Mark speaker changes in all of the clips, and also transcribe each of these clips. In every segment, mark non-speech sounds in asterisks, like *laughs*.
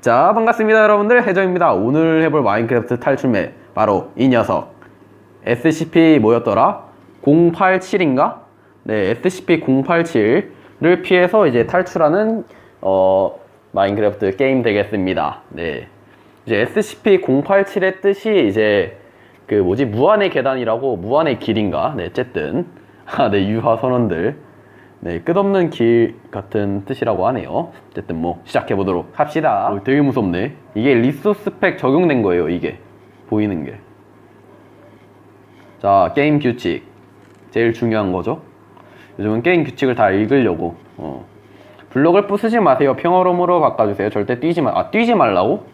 Speaker 1: 자 반갑습니다 여러분들. 해정입니다. 오늘 해볼 마인크래프트 탈출맵 바로 이 녀석. SCP 뭐였더라? 087인가? 네 SCP-087을 피해서 이제 탈출하는 어 마인크래프트 게임 되겠습니다. 네. 이제 SCP-087의 뜻이 이제 그 뭐지? 무한의 계단이라고 무한의 길인가? 네 어쨌든. *laughs* 아네 유화 선원들 네, 끝없는 길 같은 뜻이라고 하네요. 어쨌든 뭐 시작해 보도록 합시다. 어, 되게 무섭네. 이게 리소스 팩 적용된 거예요. 이게 보이는 게. 자, 게임 규칙 제일 중요한 거죠. 요즘은 게임 규칙을 다 읽으려고. 어. 블록을 부수지 마세요. 평화로움으로 바꿔주세요. 절대 뛰지 마. 아 뛰지 말라고?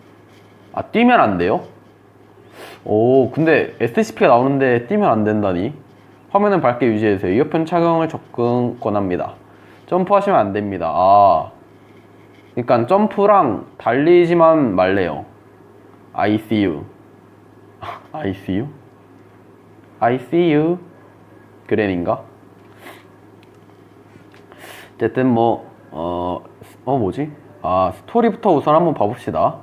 Speaker 1: 아 뛰면 안 돼요? 오, 근데 SCP가 나오는데 뛰면 안 된다니? 화면은 밝게 유지해주세요. 이어폰 착용을 적극 권합니다. 점프하시면 안 됩니다. 아. 그러니까 점프랑 달리지만 말래요. I see you. *laughs* I see you? I see you. 그랜인가? 어쨌든 뭐, 어, 어, 뭐지? 아, 스토리부터 우선 한번 봐봅시다.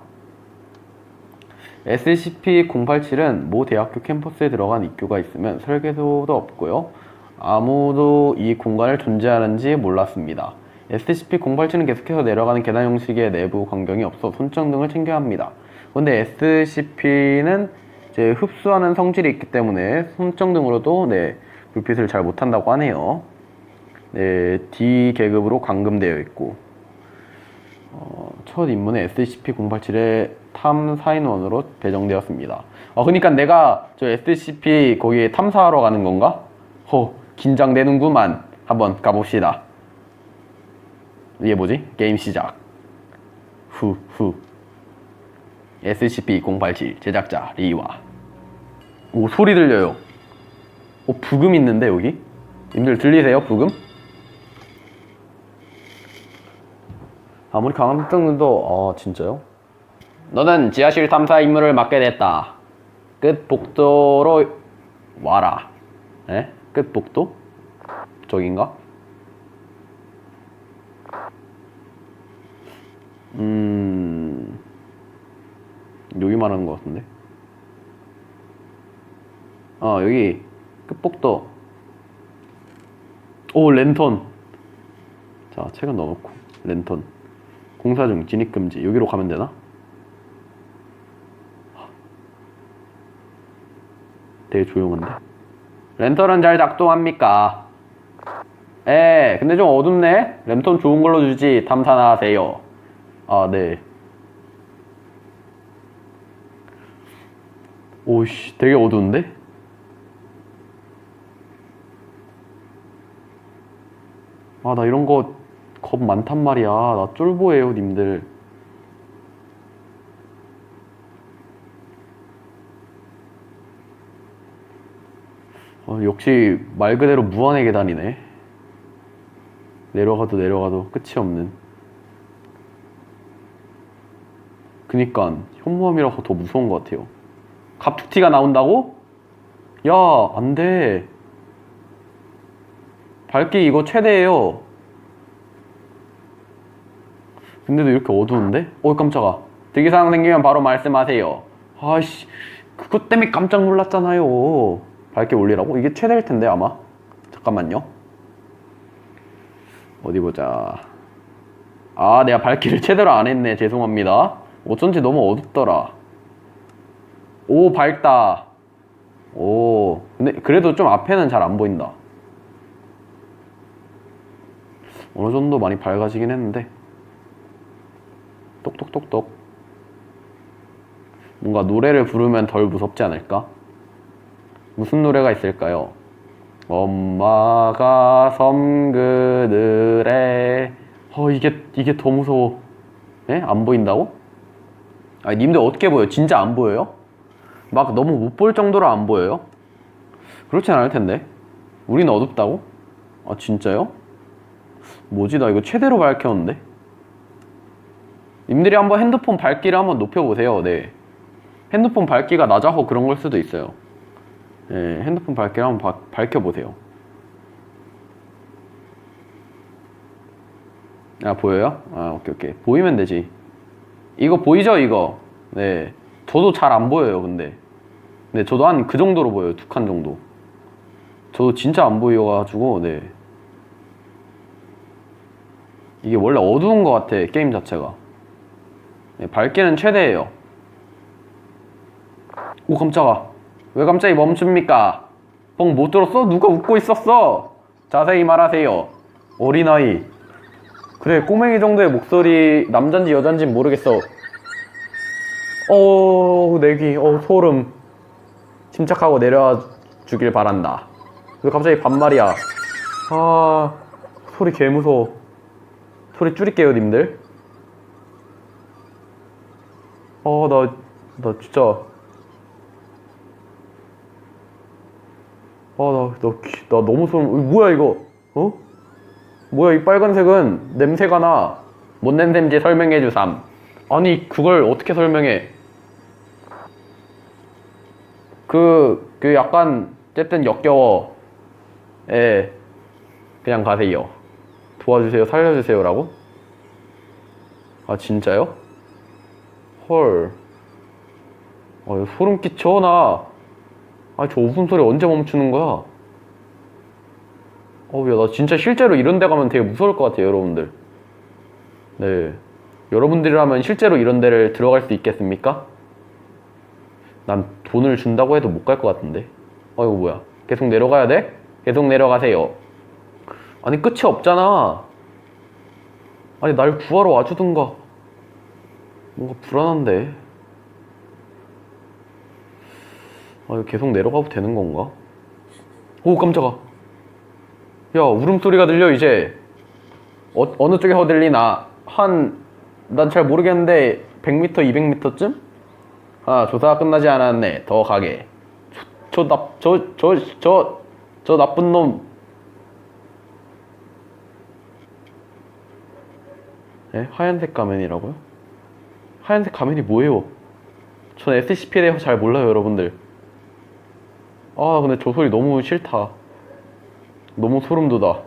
Speaker 1: SCP-087은 모 대학교 캠퍼스에 들어간 입구가 있으면 설계도도 없고요. 아무도 이 공간을 존재하는지 몰랐습니다. SCP-087은 계속해서 내려가는 계단 형식의 내부 광경이 없어 손전등을 챙겨야 합니다. 근데 SCP는 이제 흡수하는 성질이 있기 때문에 손전등으로도 네, 불빛을 잘 못한다고 하네요. 네, D 계급으로 감금되어 있고 어, 첫 임무는 SCP-087의 탐사인원으로 배정되었습니다. 어, 그러니까 내가 저 SCP 거기에 탐사하러 가는 건가? 허, 긴장되는구만. 한번 가봅시다. 이게 뭐지? 게임 시작. 후, 후. SCP-087 제작자 리와. 오, 소리 들려요. 오, 부금 있는데, 여기? 님들 들리세요, 부금? 아무리 강한 특등도 아 진짜요? 너는 지하실 탐사 임무를 맡게 됐다. 끝 복도로 와라. 에? 끝 복도? 저긴가? 음 여기 말하는 것 같은데. 아 여기 끝 복도. 오 랜턴. 자 책은 넣어놓고 랜턴. 공사 중 진입 금지. 여기로 가면 되나? 되게 조용한데. 랜턴은 잘 작동합니까? 에, 근데 좀 어둡네. 랜턴 좋은 걸로 주지. 탐사나 하세요. 아, 네. 오씨, 되게 어두운데? 아, 나 이런 거 겁 많단 말이야. 나 쫄보예요, 님들. 어, 역시 말 그대로 무한의 계단이네. 내려가도 내려가도 끝이 없는. 그니까 현무암이라서 더 무서운 것 같아요. 갑툭튀가 나온다고? 야, 안 돼. 밝기 이거 최대예요. 근데도 이렇게 어두운데? 어 깜짝아. 특이사항 생기면 바로 말씀하세요. 아이씨, 그것 때문에 깜짝 놀랐잖아요. 밝게 올리라고? 이게 최대일 텐데 아마. 잠깐만요. 어디 보자. 아, 내가 밝기를 제대로 안 했네. 죄송합니다. 어쩐지 너무 어둡더라. 오, 밝다. 오, 근데 그래도 좀 앞에는 잘 안 보인다. 어느 정도 많이 밝아지긴 했는데. 똑똑똑똑. 뭔가 노래를 부르면 덜 무섭지 않을까? 무슨 노래가 있을까요? 엄마가 섬 그늘에 어 이게 이게 더 무서워. 예? 안 보인다고? 아니 님들 어떻게 보여? 진짜 안 보여요? 막 너무 못 볼 정도로 안 보여요? 그렇진 않을 텐데. 우리는 어둡다고? 아 진짜요? 뭐지 나 이거 최대로 밝혔는데? 님들이 한번 핸드폰 밝기를 한번 높여보세요. 네. 핸드폰 밝기가 낮아서 그런 걸 수도 있어요. 네, 핸드폰 밝기를 한번 바- 밝혀보세요. 아, 보여요? 아, 오케이, 오케이. 보이면 되지. 이거 보이죠 이거 네 저도 잘 안 보여요 근데 네 저도 한 그 정도로 보여요 두 칸 정도 저도 진짜 안 보여가지고 네 이게 원래 어두운 것 같아 게임 자체가 네, 밝기는 최대예요. 오 깜짝아. 왜 갑자기 멈춥니까? 뻥 못 들었어? 누가 웃고 있었어? 자세히 말하세요. 어린아이. 그래 꼬맹이 정도의 목소리 남잔지 여잔지 모르겠어. 어 내귀. 어 소름. 침착하고 내려와 주길 바란다. 왜 갑자기 반말이야. 아 소리 개 무서워. 소리 줄일게요 님들 어 나 나 진짜 아 나 나 나, 기- 나 너무 소름 어, 뭐야 이거 어? 뭐야 이 빨간색은 냄새가 나. 뭔 냄새인지 설명해 주삼. 아니 그걸 어떻게 설명해? 그, 그 약간 어쨌든 역겨워. 예. 그냥 가세요. 도와주세요, 살려주세요라고? 아 진짜요? 헐. 아 이거 소름 끼쳐 나. 아저 웃음소리 언제 멈추는 거야? 어우, 야, 나 진짜 실제로 이런 데 가면 되게 무서울 것 같아요, 여러분들. 네. 여러분들이라면 실제로 이런 데를 들어갈 수 있겠습니까? 난 돈을 준다고 해도 못 갈 것 같은데. 어, 이거 뭐야. 계속 내려가야 돼? 계속 내려가세요. 아니, 끝이 없잖아. 아니, 날 구하러 와주든가. 뭔가 불안한데. 아, 이거 계속 내려가도 되는 건가? 오, 깜짝아. 야, 울음소리가 들려, 이제. 어, 어느 쪽에서 들리나? 한, 난 잘 모르겠는데, 100m, 200m쯤? 아, 조사가 끝나지 않았네. 더 가게. 저, 저, 나, 저, 저, 저, 저 나쁜 놈. 에? 하얀색 가면이라고요? 하얀색 가면이 뭐예요? 전 SCP에 대해서 잘 몰라요, 여러분들. 아, 근데 저 소리 너무 싫다. 너무 소름 돋아.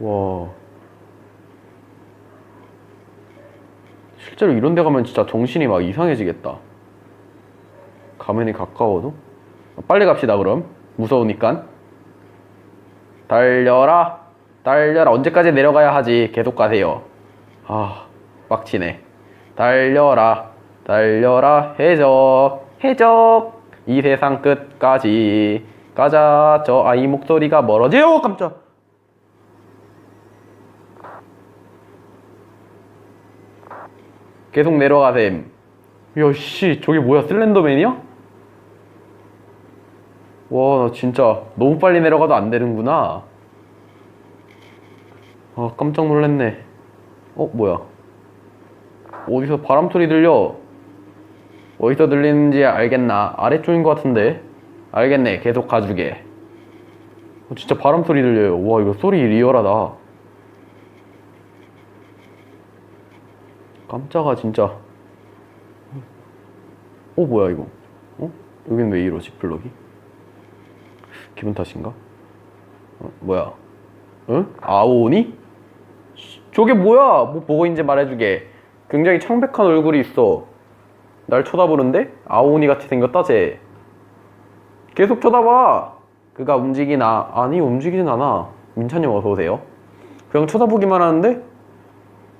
Speaker 1: 와. 실제로 이런 데 가면 진짜 정신이 막 이상해지겠다. 가면이 가까워도? 빨리 갑시다, 그럼. 무서우니까. 달려라. 달려라. 언제까지 내려가야 하지? 계속 가세요. 아, 빡치네. 달려라. 달려라. 해적. 해적. 이 세상 끝까지 가자. 저 아이 목소리가 멀어져요. 깜짝. 계속 내려가셈. 야, 씨, 저게 뭐야? 슬렌더맨이야? 와, 나 진짜 너무 빨리 내려가도 안 되는구나. 아, 깜짝 놀랐네. 어, 뭐야? 어디서 바람 소리 들려? 어디서 들리는지 알겠나? 아래쪽인 것 같은데? 알겠네. 계속 가주게. 어, 진짜 바람 소리 들려요. 와, 이거 소리 리얼하다. 깜짝아, 진짜. 어, 뭐야, 이거? 어? 여긴 왜 이러지, 블럭이? 기분 탓인가? 어, 뭐야? 응? 아오니? 씨, 저게 뭐야? 뭐 보고 있는지 말해주게. 굉장히 창백한 얼굴이 있어. 날 쳐다보는데? 아오니 같이 생겼다, 쟤. 계속 쳐다봐. 그가 움직이나? 아니, 움직이진 않아. 민찬님 어서 오세요. 그냥 쳐다보기만 하는데?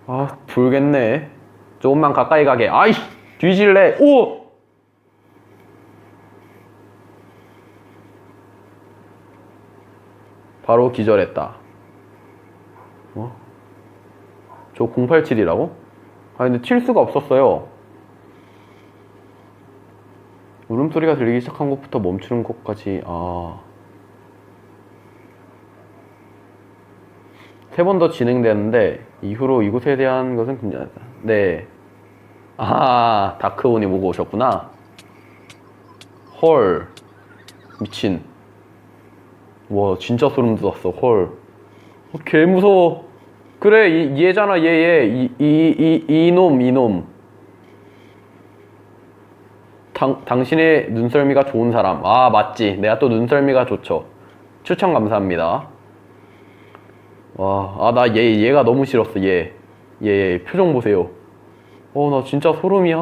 Speaker 1: 아, 불겠네. 조금만 가까이 가게. 아이, 뒤질래. 오! 바로 기절했다. 어? 저 087이라고? 아 근데 칠 수가 없었어요. 울음소리가 들리기 시작한 것부터 멈추는 것까지 아. 세 번 더 진행되는데 이후로 이곳에 대한 것은 금지하다. 네. 아, 다크온이 보고 오셨구나. 헐. 미친. 와, 진짜 소름 돋았어. 헐. 어, 개 무서워. 그래, 이, 얘잖아, 얘, 얘. 이, 이놈, 이놈. 당, 당신의 눈썰미가 좋은 사람. 아, 맞지. 내가 또 눈썰미가 좋죠. 추천 감사합니다. 와, 아, 나 얘, 얘가 너무 싫었어, 얘. 예, 표정 보세요. 어, 나 진짜 소름이야.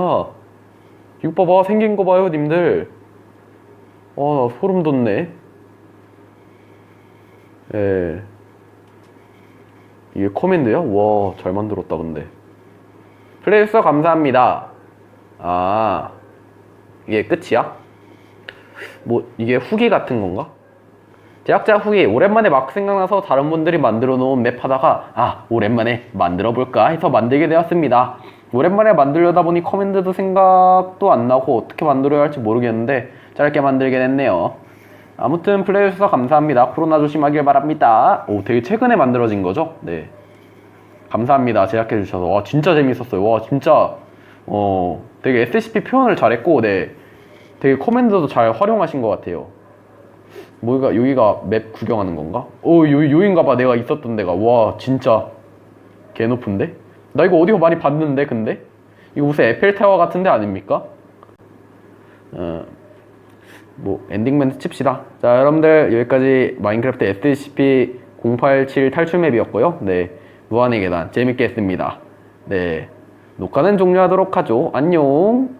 Speaker 1: 이거 봐봐, 생긴 거 봐요, 님들. 어, 나 소름 돋네. 예. 이게 커맨드야? 와, 잘 만들었다, 근데. 플레이스 감사합니다. 아, 이게 끝이야? 뭐, 이게 후기 같은 건가? 제작자 후기 오랜만에 막 생각나서 다른 분들이 만들어 놓은 맵 하다가 아 오랜만에 만들어 볼까 해서 만들게 되었습니다 오랜만에 만들려다 보니 커맨드도 생각도 안 나고 어떻게 만들어야 할지 모르겠는데 짧게 만들게 됐네요 아무튼 플레이해주셔서 감사합니다 코로나 조심하길 바랍니다 오 되게 최근에 만들어진 거죠? 네 감사합니다 제작해 주셔서 와 진짜 재밌었어요 와 진짜 어 되게 SCP 표현을 잘했고 네 되게 커맨드도 잘 활용하신 것 같아요 뭐가 여기가 맵 구경하는 건가? 오 요, 요인가 봐 내가 있었던 데가 와 진짜 개 높은데? 나 이거 어디서 많이 봤는데 근데? 이거 무슨 에펠타워 같은 데 아닙니까? 어, 뭐 엔딩 멘트 칩시다. 자 여러분들 여기까지 마인크래프트 SCP-087 탈출 맵이었고요. 네 무한의 계단. 재밌게 했습니다. 네 녹화는 종료하도록 하죠. 안녕